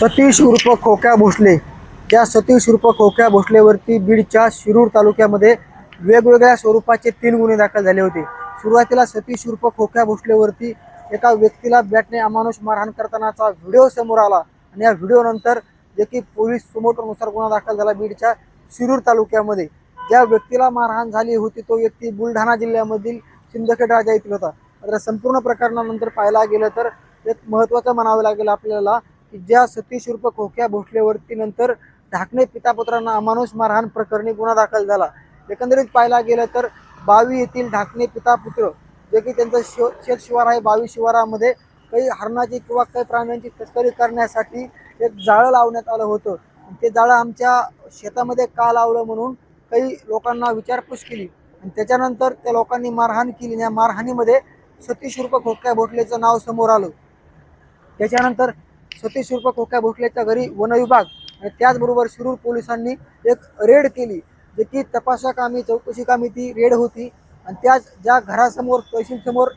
सतीश उर्फ खोक्या भोसले. त्या सतीश उर्फ खोक्या भोसलेवरती बीडच्या शिरूर तालुक्यामध्ये वेगवेगळ्या स्वरूपाचे तीन गुन्हे दाखल झाले होते. सुरुवातीला सतीश उर्फ खोक्या भोसलेवरती एका व्यक्तीला बॅटने अमानुष मारहाण करतानाचा व्हिडिओ समोर आला आणि या व्हिडिओनंतर जे की पोलीस सुमोटोनुसार गुन्हा दाखल झाला बीडच्या शिरूर तालुक्यामध्ये. ज्या व्यक्तीला मारहाण झाली होती तो व्यक्ती बुलढाणा जिल्ह्यामधील सिंदखेड राजा येथील होता. मात्र संपूर्ण प्रकरणानंतर पाहायला गेलं तर एक महत्त्वाचं म्हणावं लागेल आपल्याला ज्या सतीश उर्फ खोक्या भोसलेवरती नंतर ढाकणे पितापुत्रांना अमानुष मारहाण प्रकरणी गुन्हा दाखल झाला. एकंदरीत पाहायला गेलं तर बावी येथील ढाकणे पितापुत्र जे की त्यांचं शिव शेत शिवार आहे बावी शिवारामध्ये काही हरणाची किंवा काही प्राण्यांची तस्करी करण्यासाठी एक जाळं लावण्यात आलं होतं. ते जाळं आमच्या शेतामध्ये का लावलं म्हणून काही लोकांना विचारपूस केली. आणि त्याच्यानंतर त्या लोकांनी मारहाण केली आणि या मारहाणीमध्ये सतीश रूप खोक्या भोटलेचं नाव समोर आलं. त्याच्यानंतर सतीश उर्फ खोक्या भोसलेच्या घरी वनविभाग आणि त्याचबरोबर शिरूर पोलिसांनी एक रेड केली जे की तपासाकामी चौकशीकामी चौकशी कामी ती रेड होती. आणि त्याच ज्या घरासमोर तहसीलसमोर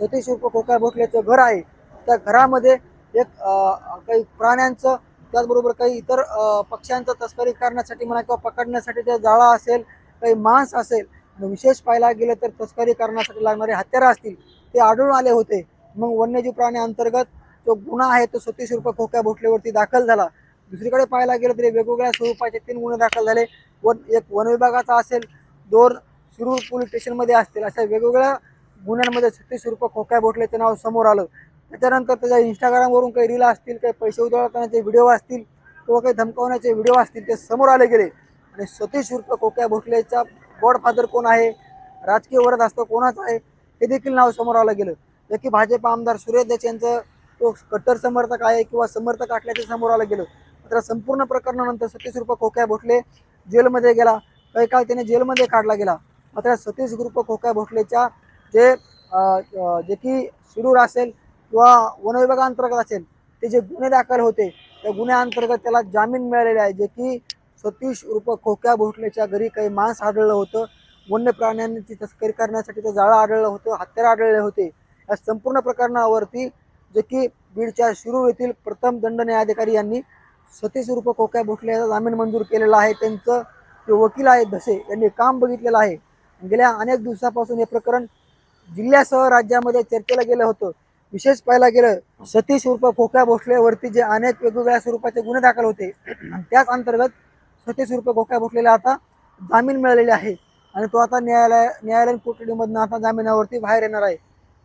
सतीश उर्फ खोक्या भोसलेचं घर आहे त्या घरामध्ये एक काही प्राण्यांचं त्याचबरोबर काही इतर पक्ष्यांचं तस्करी करण्यासाठी म्हणा किंवा पकडण्यासाठी ते जाळा असेल काही मांस असेल आणि विशेष पाहायला गेलं तर तस्करी करण्यासाठी लागणारे हत्यारं असतील ते आढळून आले होते. मग वन्यजीव प्राणी अंतर्गत जो गुन्हा आहे तो सतीश रुपये खोक्या भोटलेवरती दाखल झाला. दुसरीकडे पाहायला गेलं तरी वेगवेगळ्या स्वरूपाचे तीन गुन्हे दाखल झाले. वन एक वन विभागाचा असेल दोन शिरूर पोलीस स्टेशनमध्ये असतील अशा वेगवेगळ्या गुन्ह्यांमध्ये सतीश रुपये खोक्या भोटल्याचं नाव समोर आलं. त्याच्यानंतर त्याच्या इंस्टाग्रामवरून काही रील असतील काही पैसे उधळतानाचे व्हिडिओ असतील किंवा काही धमकावण्याचे व्हिडिओ असतील ते समोर आले गेले. आणि सतीश रुपये खोक्या भोसलेचा गॉडफादर कोण आहे? राजकीय वरद असतं कोणाचं आहे? हे देखील नाव समोर आलं गेलं. जे की भाजप आमदार सुरेश देश यांचं तो कट्टर समर्थक आहे किंवा समर्थक असल्याचे समोर आलं गेलं. मात्र संपूर्ण प्रकरणानंतर सतीश रूप खोक्या भोटले जेलमध्ये गेला. काही काळ त्याने जेलमध्ये काढला गेला. मात्र सतीश उर्फ खोक्या भोटलेच्या जे जे की शिरूर असेल किंवा वन विभागाअंतर्गत असेल ते जे गुन्हे दाखल होते त्या गुन्ह्याअंतर्गत त्याला जामीन मिळालेले आहे जे की सतीश रूप खोक्या भोटलेच्या घरी काही मांस आढळलं होतं. वन्य प्राण्यांची तस्करी करण्यासाठी ते जाळं आढळलं होतं हत्यार आढळले होते. या संपूर्ण प्रकरणावरती जे की बीडच्या शिरूर येथील प्रथम दंड न्यायाधिकारी यांनी सतीश रूप खोक्या भोसले याचा जामीन मंजूर केलेला आहे. त्यांचं जे वकील आहेत धसे यांनी काम बघितलेलं आहे. गेल्या अनेक दिवसापासून हे प्रकरण जिल्ह्यासह राज्यामध्ये चर्चेला गेलं होतं. विशेष पाहायला गेलं सतीश रूप खोक्या भोसलेवरती जे अनेक वेगवेगळ्या स्वरूपाचे गुन्हे दाखल होते. आणि त्याच अंतर्गत सतीश रूप खोक्या भोसलेला आता जामीन मिळालेला आहे. आणि तो आता न्यायालय न्यायालयीन कोठडीमधनं आता जामिनावरती बाहेर येणार आहे.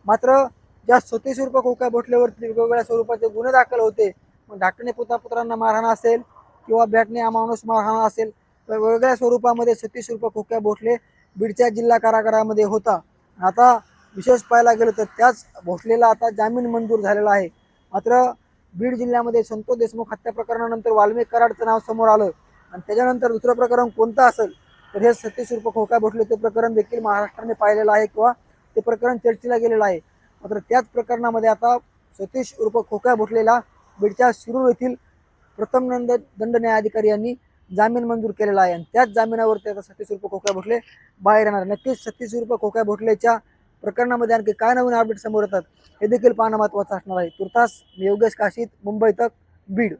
मात्र ज्या सतीश रुपये खोक्या भोसलेवरती वेगवेगळ्या स्वरूपाचे गुन्हे दाखल होते मग धाकटने पुता पुत्रांना मारहाण असेल किंवा बॅटने अमानुष मारहाण असेल वेगवेगळ्या स्वरूपामध्ये सतीश रुपये खोक्या बोटले बीडच्या जिल्हा कारागारामध्ये होता. आता विशेष पाहायला गेलं तर त्याच भोसलेला आता जामीन मंजूर झालेला आहे. मात्र बीड जिल्ह्यामध्ये संतोष देशमुख हत्या प्रकरणानंतर वाल्मिक कराडचं नाव समोर आलं आणि त्याच्यानंतर दुसरं प्रकरण कोणतं असेल तर हे सतीश रुपये खोका भोसले ते प्रकरण देखील महाराष्ट्राने पाहिलेलं आहे किंवा ते प्रकरण चर्चेला गेलेलं आहे. मात्र त्याच प्रकरणामध्ये आता सतीश उर्फ खोक्या भोटलेला बीडच्या शिरूर येथील प्रथम नंद दंड न्यायाधिकारी यांनी जामीन मंजूर केलेला आहे. आणि त्याच जामिनावरती आता सतीश उर्फ खोक्या भोटले बाहेर येणार नक्कीच सतीश उर्फ खोक्या भोटलेच्या प्रकरणामध्ये आणखी काय नवीन अपडेट समोर येतात हे देखील पाहणं महत्त्वाचं असणार आहे. तुर्तास मी योगेश काशीत मुंबई तक बीड.